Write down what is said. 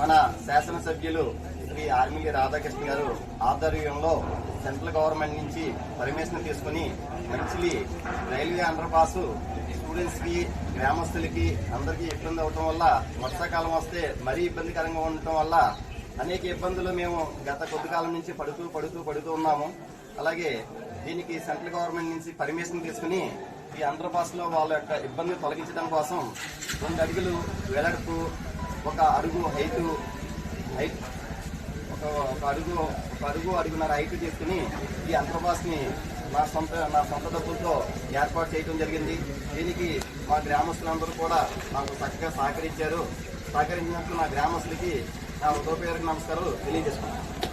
మన శాసనసభ్యులు శ్రీ ఆర్మిలి రాధాకృష్ణ గారు ఆధ్వర్యంలో సెంట్రల్ గవర్నమెంట్ నుంచి పర్మిషన్ తీసుకుని మంచిలి రైల్వే అండర్ పాస్ స్టూడెంట్స్కి గ్రామస్తులకి అందరికీ ఇబ్బంది అవటం వల్ల వర్షాకాలం వస్తే మరీ ఇబ్బందికరంగా ఉండటం వల్ల అనేక ఇబ్బందులు మేము గత కొద్ది కాలం నుంచి పడుతూ పడుతూ పడుతూ ఉన్నాము. అలాగే దీనికి సెంట్రల్ గవర్నమెంట్ నుంచి పర్మిషన్ తీసుకుని ఈ అండర్ పాస్లో వాళ్ళ యొక్క ఇబ్బందిని తొలగించడం కోసం రెండు అడుగులు వెడల్పు ఒక అడుగు హైట్ హైట్ ఒక ఒక అడుగు ఒక అడుగు అడుగున్నర హైట్ తీసుకుని ఈ అండర్ నా సొంత నా సొంత డబ్బులతో ఏర్పాటు చేయడం జరిగింది. దీనికి మా గ్రామస్తులందరూ కూడా నాకు చక్కగా సహకరించారు. సహకరించినట్లు నా గ్రామస్తులకి నా హృదయపూర్వక నమస్కారాలు తెలియజేసుకున్నాను